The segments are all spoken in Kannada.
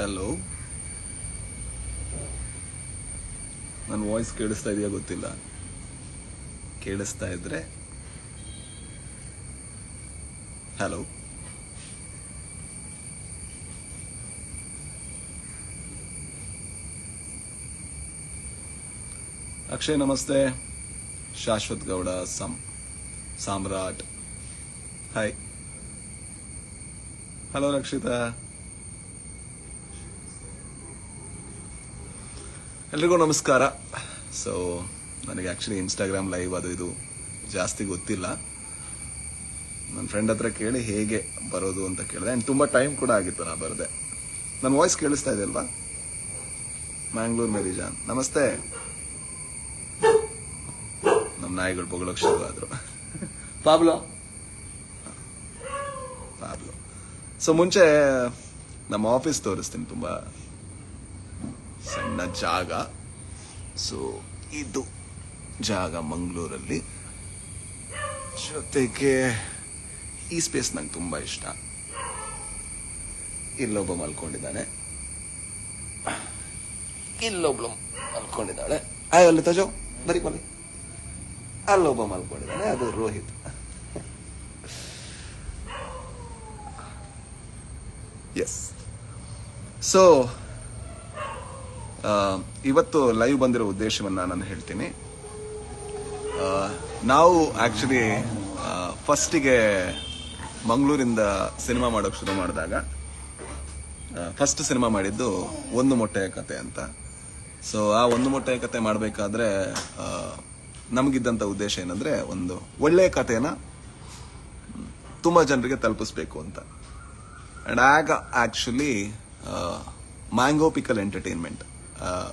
ಹಲೋ ನನ್ನ ವಾಯ್ಸ್ ಕೇಳಿಸ್ತಾ ಇದೆಯಾ ಗೊತ್ತಿಲ್ಲ. ಕೇಳಿಸ್ತಾ ಇದ್ರೆ? ಹಲೋ ಅಕ್ಷಯ್, ನಮಸ್ತೆ. ಶಾಶ್ವತ್ ಗೌಡ ಸಂ ಸಾಮ್ರಾಟ್. Hi hello Rakshita. ಎಲ್ರಿಗೂ ನಮಸ್ಕಾರ. ಸೊ ನನಗೆ ಆ್ಯಕ್ಚುಲಿ ಇನ್ಸ್ಟಾಗ್ರಾಮ್ ಲೈವ್ ಅದು ಇದು ಜಾಸ್ತಿ ಗೊತ್ತಿಲ್ಲ. ನನ್ನ ಫ್ರೆಂಡ್ ಹತ್ರ ಕೇಳಿ ಹೇಗೆ ಬರೋದು ಅಂತ ಕೇಳಿದೆ. ಆ್ಯಂಡ್ ತುಂಬ ಟೈಮ್ ಕೂಡ ಆಗಿತ್ತು ನಾನು ಬರದೆ. ನನ್ನ ವಾಯ್ಸ್ ಕೇಳಿಸ್ತಾ ಇದೆ ಅಲ್ವಾ? ಮ್ಯಾಂಗ್ಳೂರ್ ಮೇರಿಜಾನ್ ನಮಸ್ತೆ. ನಮ್ಮ ನಾಯಿಗಳು ಬೊಗಳಕ್ಕೆ ಶುರು ಆದರು ಪಾಬ್ಲೋ? ಪಾಬ್ಲೋ. ಸೊ ಮುಂಚೆ ನಮ್ಮ ಆಫೀಸ್ ತೋರಿಸ್ತೀನಿ ತುಂಬಾ. ಸಣ್ಣ ಜಾಗ. ಸೊ ಇದು ಜಾಗ ಮಂಗಳೂರಲ್ಲಿ. ಜೊತೆಗೆ ಈ ಸ್ಪೇಸ್ ನಂಗೆ ತುಂಬ ಇಷ್ಟ. ಇಲ್ಲೊಬ್ಬ ಮಲ್ಕೊಂಡಿದ್ದಾನೆ. ಇಲ್ಲೊಬ್ಳು ಮಲ್ಕೊಂಡಿದ್ದಾಳೆ. ಅಲ್ಲಿ ತಜೋ. ಬರೀ ಬನ್ನಿ ಅಲ್ಲೊಬ್ಬ ಮಲ್ಕೊಂಡಿದ್ದಾನೆ, ಅದು ರೋಹಿತ್. ಎಸ್ ಸೊ ಇವತ್ತು ಲೈವ್ ಬಂದಿರೋ ಉದ್ದೇಶವನ್ನ ನಾನು ಹೇಳ್ತೀನಿ. ನಾವು ಆಕ್ಚುಲಿ ಫಸ್ಟಿಗೆ ಮಂಗಳೂರಿಂದ ಸಿನಿಮಾ ಮಾಡೋಕೆ ಶುರು ಮಾಡಿದಾಗ ಫಸ್ಟ್ ಸಿನಿಮಾ ಮಾಡಿದ್ದು ಒಂದು ಮೊಟ್ಟೆಯ ಕತೆ ಅಂತ. ಸೊ ಆ ಒಂದು ಮೊಟ್ಟೆಯ ಕತೆ ಮಾಡಬೇಕಾದ್ರೆ ನಮಗಿದ್ದಂಥ ಉದ್ದೇಶ ಏನಂದ್ರೆ ಒಂದು ಒಳ್ಳೆಯ ಕಥೆನ ತುಂಬ ಜನರಿಗೆ ತಲುಪಿಸ್ಬೇಕು ಅಂತ. ಆ್ಯಂಡ್ ಆಗ ಆಕ್ಚುಲಿ ಮ್ಯಾಂಗೋ ಪಿಕಲ್ ಎಂಟರ್ಟೈನ್ಮೆಂಟ್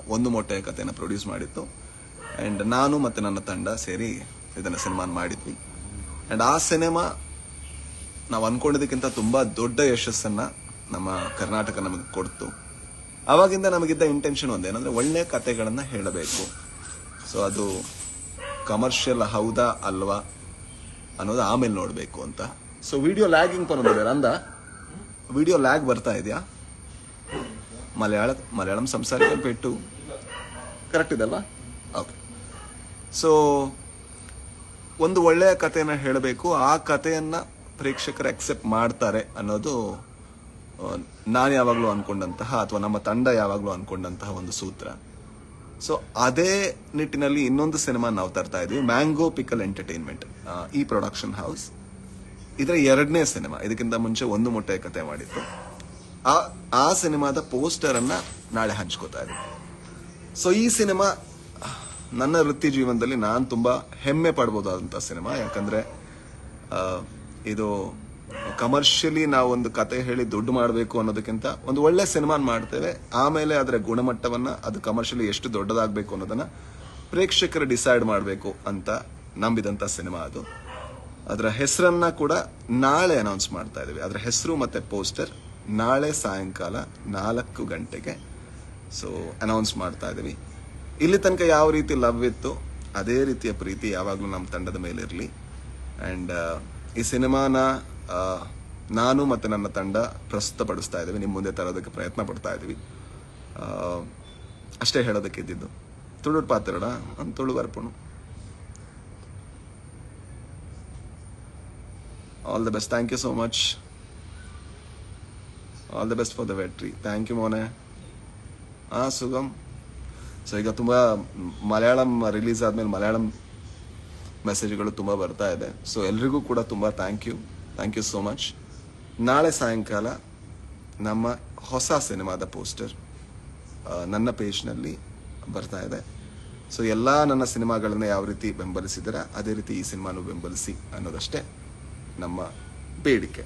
ಒಂದು ಮೊಟ್ಟೆಯ ಕಥೆಯನ್ನು ಪ್ರೊಡ್ಯೂಸ್ ಮಾಡಿತ್ತು. ಆ್ಯಂಡ್ ನಾನು ಮತ್ತು ನನ್ನ ತಂಡ ಸೇರಿ ಇದನ್ನು ಸಿನಿಮಾ ಮಾಡಿದ್ವಿ. ಆ್ಯಂಡ್ ಆ ಸಿನಿಮಾ ನಾವು ಅಂದ್ಕೊಂಡಿದ್ದಕ್ಕಿಂತ ತುಂಬ ದೊಡ್ಡ ಯಶಸ್ಸನ್ನು ನಮ್ಮ ಕರ್ನಾಟಕ ನಮಗೆ ಕೊಡ್ತು. ಅವಾಗಿಂದ ನಮಗಿದ್ದ ಇಂಟೆನ್ಷನ್ ಒಂದೇನಂದ್ರೆ ಒಳ್ಳೆಯ ಕತೆಗಳನ್ನ ಹೇಳಬೇಕು. ಸೊ ಅದು ಕಮರ್ಷಿಯಲ್ ಹೌದಾ ಅಲ್ವಾ ಅನ್ನೋದು ಆಮೇಲೆ ನೋಡಬೇಕು ಅಂತ. ಸೊ ವಿಡಿಯೋ ಲ್ಯಾಗಿಂಗ್ ಪರ ಅಂದ ವಿಡಿಯೋ ಲ್ಯಾಗ್ ಬರ್ತಾ ಇದೆಯಾ? ಮಲಯಾಳ ಮಲಯಾಳಂ ಸಂಸಾರಕ್ಕೆ ಪೆಟ್ಟು ಕರೆಕ್ಟ್ ಇದಲ್ಲ ಓಕೆ ಸೊ ಒಂದು ಒಳ್ಳೆಯ ಕಥೆಯನ್ನು ಹೇಳಬೇಕು. ಆ ಕಥೆಯನ್ನು ಪ್ರೇಕ್ಷಕರು ಅಕ್ಸೆಪ್ಟ್ ಮಾಡ್ತಾರೆ ಅನ್ನೋದು ನಾನು ಯಾವಾಗಲೂ ಅಂದ್ಕೊಂಡಂತಹ ಅಥವಾ ನಮ್ಮ ತಂಡ ಯಾವಾಗಲೂ ಅಂದ್ಕೊಂಡಂತಹ ಒಂದು ಸೂತ್ರ. ಸೊ ಅದೇ ನಿಟ್ಟಿನಲ್ಲಿ ಇನ್ನೊಂದು ಸಿನಿಮಾ ನಾವು ತರ್ತಾ ಇದೀವಿ ಮ್ಯಾಂಗೋ ಪಿಕಲ್ ಎಂಟರ್ಟೈನ್ಮೆಂಟ್ ಈ ಪ್ರೊಡಕ್ಷನ್ ಹೌಸ್ ಇದರ ಎರಡನೇ ಸಿನಿಮಾ. ಇದಕ್ಕಿಂತ ಮುಂಚೆ ಒಂದು ಮೊಟ್ಟೆ ಕತೆ ಮಾಡಿತ್ತು ಆ ಆ ಸಿನಿಮಾದ ಪೋಸ್ಟರ್ ಅನ್ನ ನಾಳೆ ಹಂಚ್ಕೋತಾ ಇದ್ದೀವಿ ಸೊ ಈ ಸಿನಿಮಾ, ನನ್ನ ವೃತ್ತಿ ಜೀವನದಲ್ಲಿ ನಾನು ತುಂಬಾ ಹೆಮ್ಮೆ ಪಡ್ಬೋದಾದಂತ ಸಿನಿಮಾ. ಯಾಕಂದ್ರೆ ಇದು ಕಮರ್ಷಿಯಲಿ ನಾವು ಒಂದು ಕತೆ ಹೇಳಿ ದುಡ್ಡು ಮಾಡಬೇಕು ಅನ್ನೋದಕ್ಕಿಂತ ಒಂದು ಒಳ್ಳೆ ಸಿನಿಮಾ ಮಾಡ್ತೇವೆ. ಆಮೇಲೆ ಅದರ ಗುಣಮಟ್ಟವನ್ನ ಅದು ಕಮರ್ಷಿಯಲಿ ಎಷ್ಟು ದೊಡ್ಡದಾಗಬೇಕು ಅನ್ನೋದನ್ನ ಪ್ರೇಕ್ಷಕರು ಡಿಸೈಡ್ ಮಾಡಬೇಕು ಅಂತ ನಂಬಿದಂತ ಸಿನಿಮಾ ಅದು. ಅದರ ಹೆಸರನ್ನ ಕೂಡ ನಾಳೆ ಅನೌನ್ಸ್ ಮಾಡ್ತಾ ಇದ್ದೀವಿ ಅದರ ಹೆಸರು ಮತ್ತೆ ಪೋಸ್ಟರ್. ನಾಳೆ ಸಾಯಂಕಾಲ ನಾಲ್ಕು ಗಂಟೆಗೆ. ಸೊ ಅನೌನ್ಸ್ ಮಾಡ್ತಾ ಇದ್ದೀವಿ ಇಲ್ಲಿ ತನಕ ಯಾವ ರೀತಿ ಲವ್ ಇತ್ತು, ಅದೇ ರೀತಿಯ ಪ್ರೀತಿ ಯಾವಾಗಲೂ ನಮ್ಮ ತಂಡದ ಮೇಲೆ ಇರಲಿ. ಆ್ಯಂಡ್ ಈ ಸಿನಿಮಾನ ನಾನು ಮತ್ತು ನನ್ನ ತಂಡ ಪ್ರಸ್ತುತಪಡಿಸ್ತಾ ಇದ್ದೀವಿ ನಿಮ್ಮ ಮುಂದೆ ತರೋದಕ್ಕೆ ಪ್ರಯತ್ನ ಪಡ್ತಾ ಇದ್ದೀವಿ ಅಷ್ಟೇ ಹೇಳೋದಕ್ಕೆ ಇದ್ದಿದ್ದು. ತುಳು ಪಾತ್ರಡ ಅಂತ Tulu ಬರ್ಪಣು all the best thank you so much all the best for the Vetri thank you ಮೋನೆ ಹಾಂ ಸುಗಮ್ ಸೊ ಈಗ ತುಂಬ ಮಲಯಾಳಂ ರಿಲೀಸ್ ಆದಮೇಲೆ ಮಲಯಾಳಂ ಮೆಸೇಜ್ಗಳು ತುಂಬ ಬರ್ತಾ ಇದೆ. ಸೊ ಎಲ್ರಿಗೂ ಕೂಡ ತುಂಬ thank you thank you so much ನಾಳೆ ಸಾಯಂಕಾಲ ನಮ್ಮ ಹೊಸ ಸಿನಿಮಾದ ಪೋಸ್ಟರ್ ನನ್ನ ಪೇಜ್ನಲ್ಲಿ ಬರ್ತಾ ಇದೆ. ಸೊ ಎಲ್ಲ ನನ್ನ ಸಿನಿಮಾಗಳನ್ನ ಯಾವ ರೀತಿ ಬೆಂಬಲಿಸಿದ್ದೀರಾ ಅದೇ ರೀತಿ ಈ ಸಿನಿಮಾನು ಬೆಂಬಲಿಸಿ ಅನ್ನೋದಷ್ಟೇ ನಮ್ಮ ಬೇಡಿಕೆ.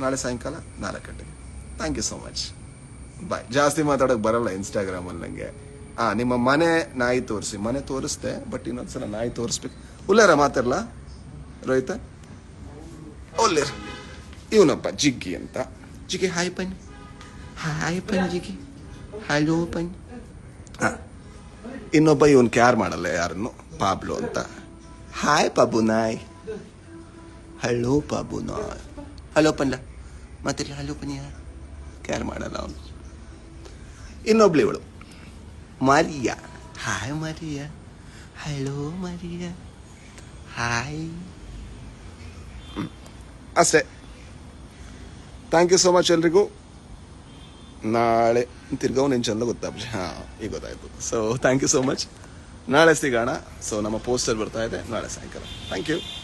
ನಾಳೆ ಸಾಯಂಕಾಲ, ನಾಲ್ಕು ಗಂಟೆಗೆ. Thank you so much bye ಜಾಸ್ತಿ ಮಾತಾಡೋಕೆ ಬರಲ್ಲ ಇನ್ಸ್ಟಾಗ್ರಾಮಲ್ಲಿ ಅಲ್ಲಿ ನಂಗೆ. ಆ, ನಿಮ್ಮ ಮನೆ ನಾಯಿ ತೋರಿಸಿ. ಮನೆ ತೋರಿಸ್ದೆ ಬಟ್ ಇನ್ನೊಂದ್ಸಲ ನಾಯಿ ತೋರಿಸ್ಬೇಕು. ಉಲ್ಲೇರ ಮಾತಾಡಲ್ಲ ರೋಹಿತ? ಒಲ್ಲೇರ್ ಇವನಪ್ಪ ಜಿಗ್ಗಿ ಅಂತ. ಜಿಗಿ ಹಾಯ್ ಪೈನ್. ಹಾಯ್ ಪನ್ ಜಿಗಿ ಹಲೋ ಪನ್. ಹಾಂ ಇನ್ನೊಬ್ಬ ಇವನ್ ಕ್ಯಾರ್ ಮಾಡಲ್ಲ ಯಾರನ್ನು? ಪಾಬ್ಲು ಅಂತ. ಹಾಯ್ ಪಾಬು ನಾಯ್ ಹಲೋ ಪಾಬು ನಾಯ್ ಹಲೋ ಪನ್ಲ ಮತ್ತೆ ಹಲೋ ಪನಿಯ ಕೇರ್ ಮಾಡಲ್ಲ ಅವನು. ಇನ್ನೊಬ್ಳು ಇವಳು. Maria. Hi Maria. Hello Maria. Hi ಅಷ್ಟೇ. ಥ್ಯಾಂಕ್ ಯು ಸೋ ಮಚ್ ಎಲ್ರಿಗೂ. ನಾಳೆ ತಿರ್ಗವ್ ನಿನ್ ಚಂದ ಗೊತ್ತಾಗ್ಲಿ. ಹಾಂ ಈಗ ಗೊತ್ತಾಯ್ತು. So thank you so much ನಾಳೆ ಸಿಗೋಣ. ಸೊ ನಮ್ಮ ಪೋಸ್ಟರ್ ಬರ್ತಾ ಇದೆ. ನಾಳೆ ಸಾಯಂಕಾಲ. Thank you